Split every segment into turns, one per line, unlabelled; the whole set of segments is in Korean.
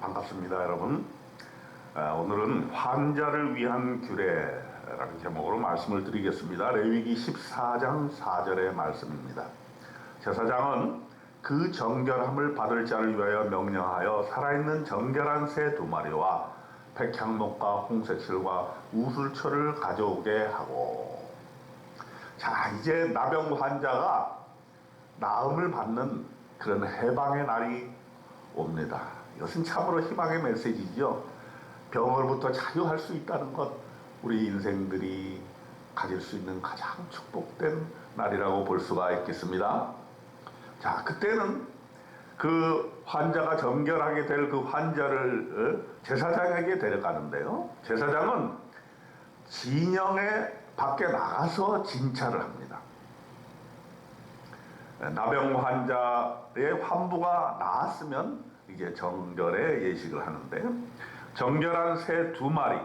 반갑습니다, 여러분. 아, 오늘은 환자를 위한 규례라는 제목으로 말씀을 드리겠습니다. 레위기 14장 4절의 말씀입니다. 제사장은 그 정결함을 받을 자를 위하여 명령하여 살아있는 정결한 새 두 마리와 백향목과 홍색실과 우술초를 가져오게 하고 자 이제 나병 환자가 나음을 받는 그런 해방의 날이 옵니다. 이것은 참으로 희망의 메시지죠. 병으로부터 자유할 수 있다는 것, 우리 인생들이 가질 수 있는 가장 축복된 날이라고 볼 수가 있겠습니다. 자, 그때는 그 환자가 정결하게 될 그 환자를 어, 제사장에게 데려가는데요. 제사장은 진영에 밖에 나가서 진찰을 합니다. 나병 환자의 환부가 나았으면 이제 정결의 예식을 하는데 정결한 새 두 마리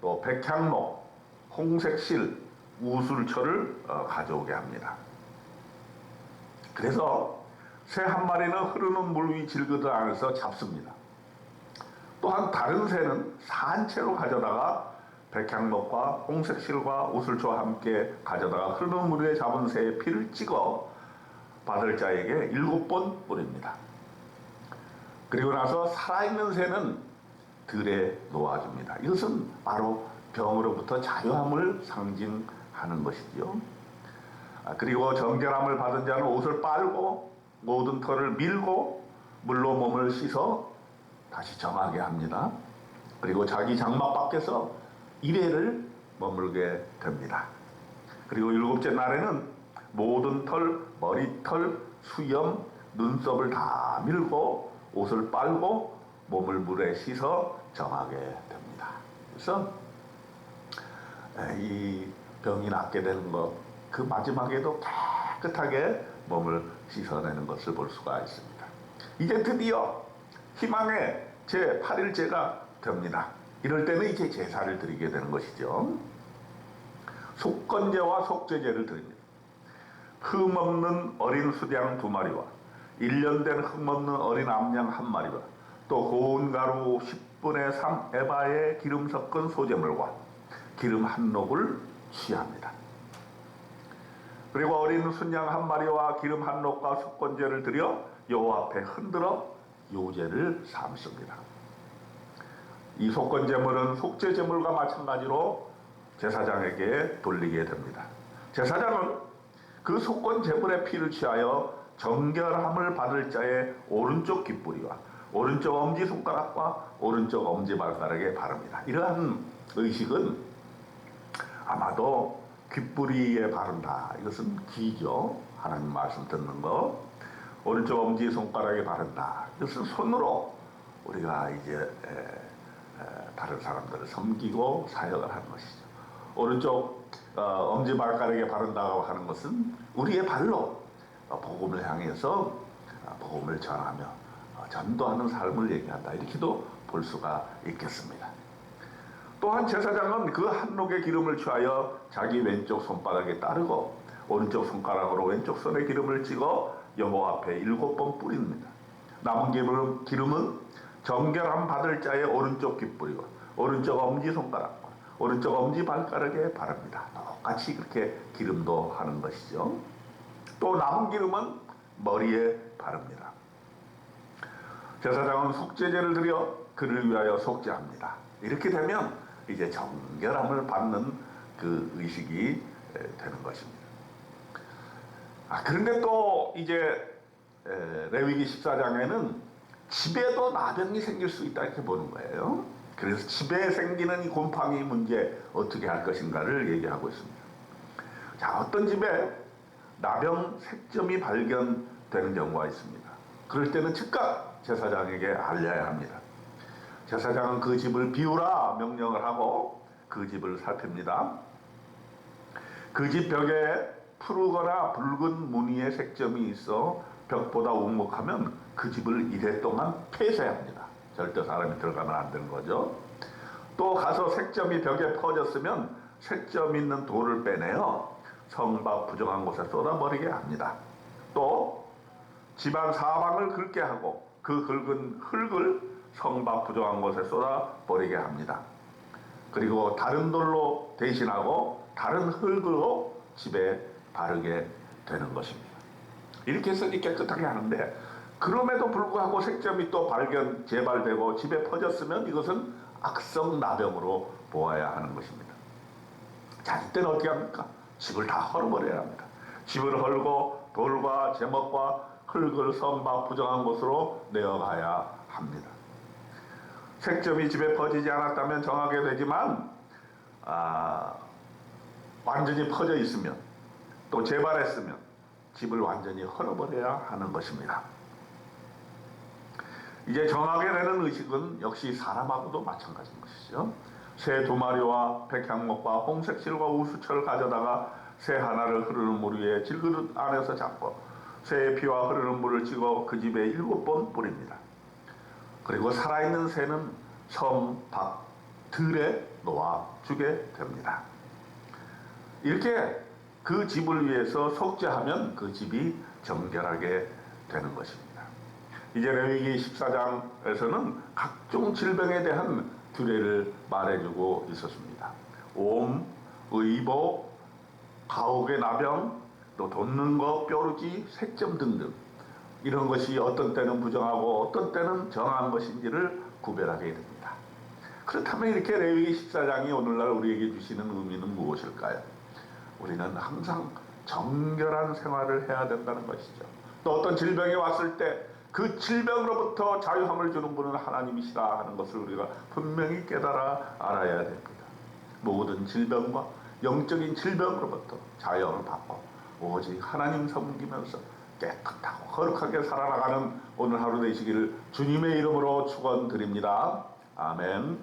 또 백향목, 홍색실, 우술초를 어, 가져오게 합니다. 그래서 새 한 마리는 흐르는 물 위 질그릇 안에서 잡습니다. 또한 다른 새는 산채로 가져다가 백향목과 홍색실과 우술초와 함께 가져다가 흐르는 물 위에 잡은 새의 피를 찍어 받을 자에게 일곱 번 뿌립니다. 그리고 나서 살아있는 새는 들에 놓아줍니다. 이것은 바로 병으로부터 자유함을 상징하는 것이죠. 아, 그리고 정결함을 받은 자는 옷을 빨고 모든 털을 밀고 물로 몸을 씻어 다시 정하게 합니다. 그리고 자기 장막 밖에서 일회를 머물게 됩니다. 그리고 일곱째 날에는 모든 털, 머리털, 수염, 눈썹을 다 밀고 옷을 빨고 몸을 물에 씻어 정하게 됩니다. 그래서 이 병이 낫게 되는 것, 그 마지막에도 깨끗하게 몸을 씻어내는 것을 볼 수가 있습니다. 이제 드디어 희망의 제 8일째가 됩니다. 이럴 때는 이제 제사를 드리게 되는 것이죠. 속건제와 속죄제를 드립니다. 흠없는 어린 수량 두 마리와 1년 된 흠없는 어린 암양 한 마리와 또 고운 가루 10분의 3 에바의 기름 섞은 소재물과 기름 한 녹을 취합니다. 그리고 어린 순양 한 마리와 기름 한 녹과 속건제를 드려 여호와 앞에 흔들어 요제를 삼습니다. 이 속건제물은 속죄제물과 마찬가지로 제사장에게 돌리게 됩니다. 제사장은 그 속건제물의 피를 취하여 정결함을 받을 자의 오른쪽 귓부리와 오른쪽 엄지 손가락과 오른쪽 엄지 발가락에 바릅니다. 이러한 의식은 아마도 귓부리에 바른다. 이것은 귀죠. 하나님 말씀 듣는 거. 오른쪽 엄지 손가락에 바른다. 이것은 손으로 우리가 이제 에, 에, 다른 사람들을 섬기고 사역을 하는 것이죠. 오른쪽 어, 엄지 발가락에 바른다고 하는 것은 우리의 발로 어, 복음을 향해서 어, 복음을 전하며 어, 전도하는 삶을 얘기한다. 이렇게도 볼 수가 있겠습니다. 또한 제사장은 그 한록의 기름을 취하여 자기 왼쪽 손바닥에 따르고 오른쪽 손가락으로 왼쪽 손에 기름을 찍어 여호와 앞에 일곱 번 뿌립니다. 남은 기름, 기름은 정결함 받을 자의 오른쪽 귓불이고 오른쪽 엄지 손가락과 오른쪽 엄지 발가락에 바릅니다. 똑같이 그렇게 기름도 하는 것이죠. 또 남은 기름은 머리에 바릅니다. 제사장은 속죄제를 드려 그를 위하여 속죄합니다. 이렇게 되면 이제 정결함을 받는 그 의식이 되는 것입니다. 아, 그런데 또 이제 레위기 14장에는 집에도 나병이 생길 수 있다 이렇게 보는 거예요. 그래서 집에 생기는 이 곰팡이 문제 어떻게 할 것인가를 얘기하고 있습니다. 자, 어떤 집에 나병 색점이 발견되는 경우가 있습니다. 그럴 때는 즉각 제사장에게 알려야 합니다. 제사장은 그 집을 비우라 명령을 하고 그 집을 살핍니다. 그 집 벽에 푸르거나 붉은 무늬의 색점이 있어 벽보다 우묵하면 그 집을 이래 동안 폐쇄합니다. 절대 사람이 들어가면 안 되는 거죠. 또 가서 색점이 벽에 퍼졌으면 색점 있는 돌을 빼내어 성밖 부정한 곳에 쏟아버리게 합니다. 또 집안 사방을 긁게 하고 그 긁은 흙을 성박 부정한 곳에 쏟아 버리게 합니다. 그리고 다른 돌로 대신하고 다른 흙으로 집에 바르게 되는 것입니다. 이렇게 했으니 깨끗하게 하는데 그럼에도 불구하고 색점이 또 발견 재발되고 집에 퍼졌으면 이것은 악성 나병으로 보아야 하는 것입니다. 자 이때는 어떻게 합니까? 집을 다 헐어버려야 합니다. 집을 헐고 돌과 제목과 흙을 성막 부정한 곳으로 내어가야 합니다. 색점이 집에 퍼지지 않았다면 정하게 되지만 아, 완전히 퍼져 있으면 또 재발했으면 집을 완전히 헐어버려야 하는 것입니다. 이제 정하게 되는 의식은 역시 사람하고도 마찬가지인 것이죠. 새 두 마리와 백향목과 홍색 실과 우수철을 가져다가 새 하나를 흐르는 물 위에 질그릇 안에서 잡고 새의 피와 흐르는 물을 찍어 그 집에 일곱 번 뿌립니다. 그리고 살아있는 새는 성, 밖, 들에 놓아 주게 됩니다. 이렇게 그 집을 위해서 속죄하면 그 집이 정결하게 되는 것입니다. 이제 레위기 14장에서는 각종 질병에 대한 규례를 말해주고 있었습니다. 옴, 의복, 가옥의 나병, 또 돋는 것, 뾰루지, 색점 등등 이런 것이 어떤 때는 부정하고 어떤 때는 정한 것인지를 구별하게 됩니다. 그렇다면 이렇게 레위기 14장이 오늘날 우리에게 주시는 의미는 무엇일까요? 우리는 항상 정결한 생활을 해야 된다는 것이죠. 또 어떤 질병이 왔을 때 그 질병으로부터 자유함을 주는 분은 하나님이시다 하는 것을 우리가 분명히 깨달아 알아야 됩니다. 모든 질병과 영적인 질병으로부터 자유함을 받고 오직 하나님 섬기면서 깨끗하고 거룩하게 살아나가는 오늘 하루 되시기를 주님의 이름으로 축원드립니다. 아멘.